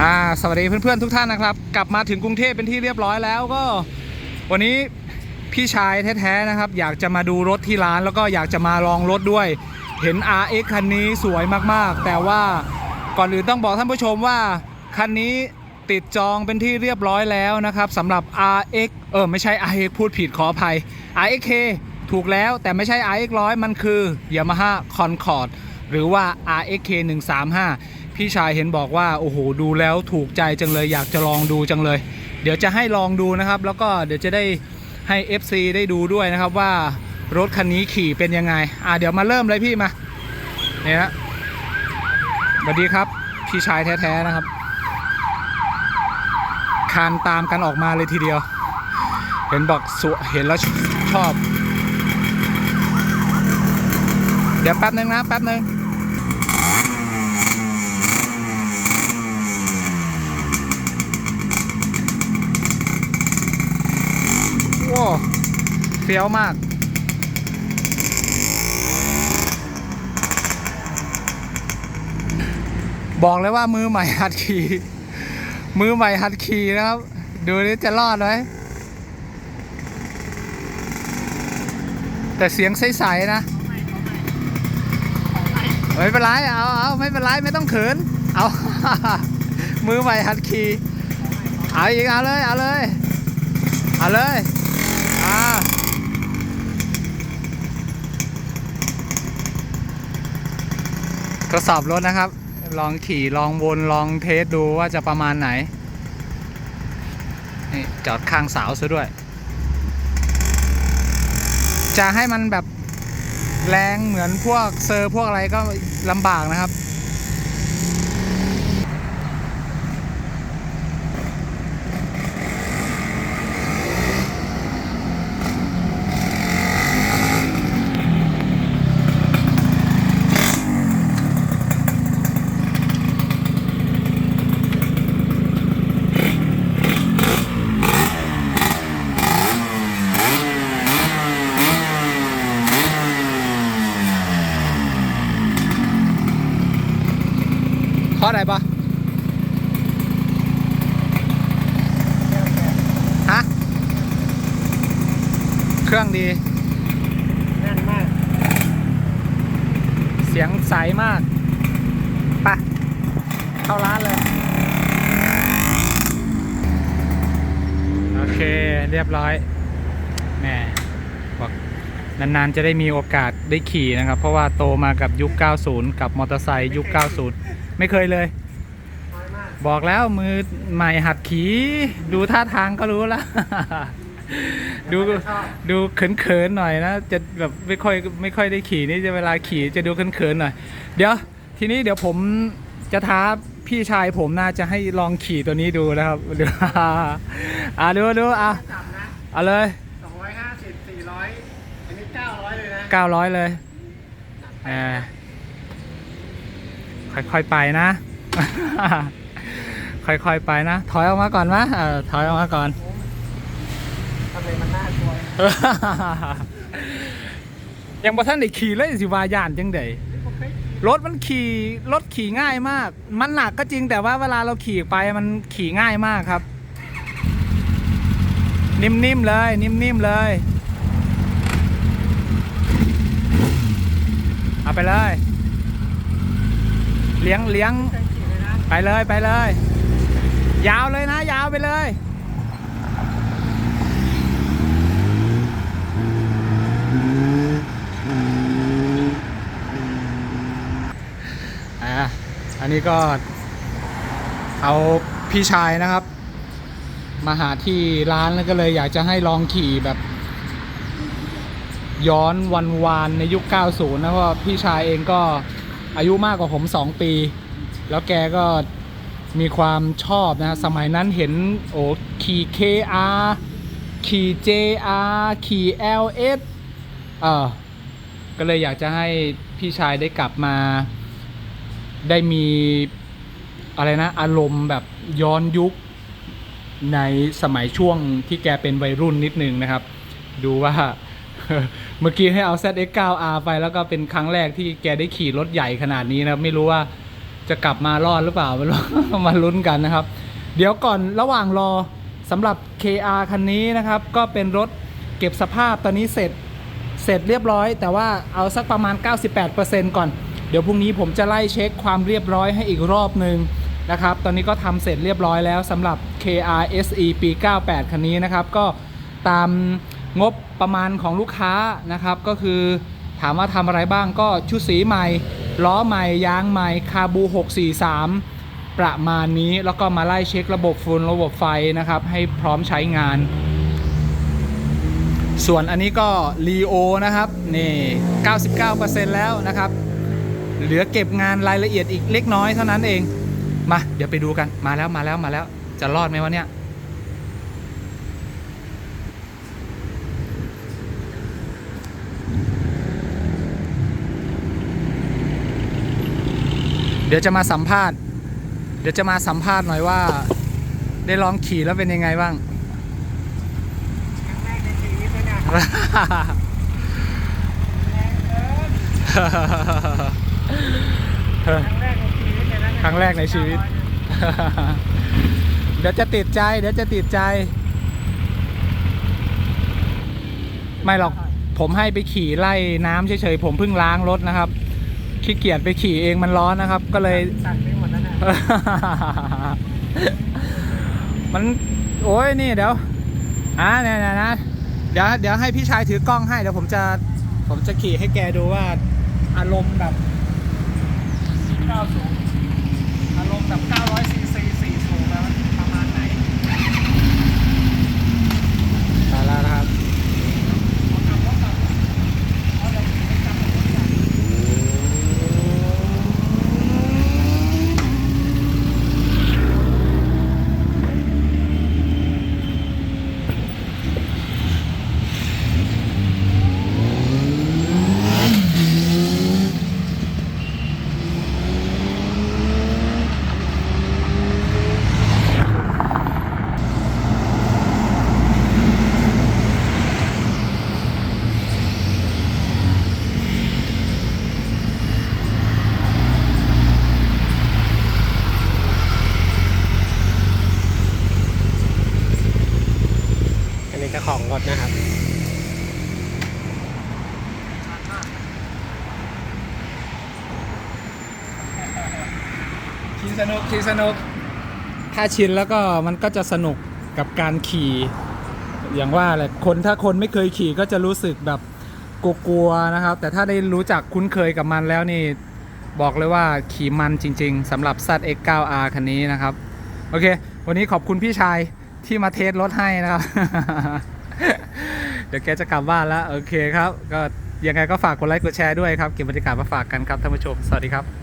อ่าสวัสดีเพื่อนๆทุกท่านนะครับ กลับมาถึงกรุงเทพเป็นที่เรียบร้อยแล้วก็ วันนี้พี่ชายแท้ๆนะครับ อยากจะมาดูรถที่ร้านแล้วก็อยากจะมาลองรถด้วย เห็น RX คันนี้สวยมากๆ แต่ว่าก่อนอื่นต้องบอกท่านผู้ชมว่า คันนี้ติดจองเป็นที่เรียบร้อยแล้วนะครับสำหรับ RX เออไม่ใช่ RX พูดผิดขออภัย RXK ถูกแล้วแต่ไม่ใช่ RX 100 มันคือ Yamaha Concord หรือว่า RXK 135 พี่ชายเห็นบอกว่าโอ้โหดูแล้วถูกใจจังเลย อยากจะลองดูจังเลย เดี๋ยวจะให้ลองดูนะครับ แล้วก็เดี๋ยวจะได้ให้ FC ได้ดูด้วยนะครับว่ารถคันนี้ขี่เป็นยังไง อ่าเดี๋ยวมาเริ่มเลยพี่มาเนี่ยนะสวัสดีครับ พี่ชายแท้ๆนะครับ คานตามกันออกมาเลยทีเดียว เห็นบอกสวเห็นแล้วชอบ เดี๋ยวแป๊บนึงนะแป๊บนึง ว้าวเฟี้ยวมาก บอกเลยว่ามือใหม่หัดขี่มือใหม่หัดขี่นะครับ ดูนี่จะรอดไหมแต่เสียงใสๆนะไม่เป็นไรเอาเอาไม่เป็นไรไม่ต้องเขิน เอา มือใหม่หัดขี่เอาอีกเอาเลย เอาเลย เอาเลยอ่า ทดสอบรถนะครับ ลองขี่ลองวนลองเทสดูว่าจะประมาณไหนนี่จอดข้างเสาซะด้วย จะให้มันแบบแรงเหมือนพวกเซอร์พวกอะไรก็ลำบากนะครับ เพราะอะไรปะฮะ เครื่องดีแน่นมาก เสียงใสมากไปะเข้าร้านเลย โอเคเรียบร้อยแหมบอกนานๆ จะได้มีโอกาสได้ขี่นะครับ เพราะว่าโตมากับยุค 90 กับมอเตอร์ไซค์ยุค 90 ไม่เคยเลยน้อยมากบอกแล้วมือใหม่หัดขี่ดูท่าทางก็รู้แล้ว ดูชอบดูเขินๆหน่อยนะ จะแบบไม่ค่อยไม่ค่อยได้ขี่นี่จะเวลาขี่จะดูเขินๆหน่อย เดี๋ยวทีนี้เดี๋ยวผมจะท้าพี่ชายผมน่าจะให้ลองขี่ตัวนี้ดูนะครับดูอะดูดูอะจับนะเอาเลยสองร้อยห้าสิบสี่ร้อยอันนี้เก้าร้อยเลยนะ900เลยเออค่อยๆไปนะ ค่อยๆไปนะ ถอยออกมาก่อนมะเออถอยออกมาก่อน ทำไมมันน่ากลัว ยังบ่ท่านได้ขี่เลยสิวาย่านจังไดรถมันขี่รถขี่ง่ายมาก มันหนักก็จริงแต่ว่าเวลาเราขี่ไปมันขี่ง่ายมากครับ นิ่มๆเลย นิ่มๆเลย เอาไปเลย เลี้ยงเลี้ยงไปเลยไปเลย ยาวเลยนะ ยาวไปเลยอะอั นนี้ก็เอาพี่ชายนะครับ มาหาที่ร้านแล้วก็เลยอยากจะให้ลองขี่แบบ ย้อนวันวานในยุค 90 นะเพราะพี่ชายเองก็อายุมากกว่าผม 2 ปี แล้วแกก็มีความชอบนะ สมัยนั้นเห็นโอ้ขี่ KR ขี่ JR ขี่ LS เออก็เลยอยากจะให้พี่ชายได้กลับมา ได้มีอะไรนะ อารมณ์แบบย้อนยุคในสมัยช่วงที่แกเป็นวัยรุ่นนิดนึงนะครับ ดูว่าเมื่อกี้ให้เอา ZX9R ไปแล้วก็เป็นครั้งแรกที่แกได้ขี่รถใหญ่ขนาดนี้นะ ไม่รู้ว่าจะกลับมารอดหรือเปล่าไม่รู้มาลุ้นกันนะครับ เดี๋ยวก่อนระหว่างรอสำหรับ KR คันนี้นะครับ ก็เป็นรถเก็บสภาพตอนนี้เสร็จเสร็จเรียบร้อย แต่ว่าเอาสักประมาณ 98%ก่อน เดี๋ยวพรุ่งนี้ผมจะไล่เช็คความเรียบร้อยให้อีกรอบหนึ่งนะครับ ตอนนี้ก็ทำเสร็จเรียบร้อยแล้วสำหรับ KR SE ปี 98 คันนี้นะครับ ก็ตามงบประมาณของลูกค้านะครับ ก็คือถามว่าทำอะไรบ้างก็ชุดสีใหม่ ล้อใหม่ ยางใหม่ คาบู 643 ประมาณนี้ แล้วก็มาไล่เช็คระบบฝุ่นระบบไฟนะครับ ให้พร้อมใช้งาน ส่วนอันนี้ก็รีโอนะครับ นี่ 99%แล้วนะครับ เหลือเก็บงานรายละเอียดอีกเล็กน้อยเท่านั้นเอง มา เดี๋ยวไปดูกันมาแล้วมาแล้วมาแล้ว จะรอดไหมวะเนี่ยเดี๋ยวจะมาสัมภาษณ์ เดี๋ยวจะมาสัมภาษณ์หน่อยว่า ได้ลองขี่แล้วเป็นยังไงบ้างครั้งแรกในชีวิตเลยนะ ครั้งแรกในชีวิตเลยนะครั้งแรกในชีวิต เดี๋ยวจะติดใจ เดี๋ยวจะติดใจ ไม่หรอก ผมให้ไปขี่ไล่น้ำเฉยๆ ผมเพิ่งล้างรถนะครับ ขี้เกียจไปขี่เองมันร้อนนะครับ ก็เลยสั่นไปหมดแล้วนะมันโอ้ยนี่เดี๋ยวอ่าเนี่ยนะนะเดี๋ยวเดี๋ยวให้พี่ชายถือกล้องให้เดี๋ยวผมจะ ผมจะขี่ให้แกดูว่าอารมณ์แบบ 9สูงอารมณ์แบบ900ซีซี4สูงแล้วมันประมาณไหนมาแล้วนะครับ อันนี้เจ้าของรถนะครับ ขี่สนุกขี่สนุกถ้าชินแล้วก็มันก็จะสนุกกับการขี่ อย่างว่าแหละคนถ้าคนไม่เคยขี่ก็จะรู้สึกแบบกลัวๆนะครับ แต่ถ้าได้รู้จักคุ้นเคยกับมันแล้วนี่บอกเลยว่าขี่มันจริง ๆสำหรับ ZX9R คันนี้นะครับ โอเค วันนี้ขอบคุณพี่ชายที่มาเทสรถให้นะครับ เดี๋ยวแกจะกลับบ้านแล้ว โอเคครับ ก็ยังไงก็ฝากกดไลค์กดแชร์ด้วยครับ เก็บบรรยากาศมาฝากกันครับท่านผู้ชม สวัสดีครับ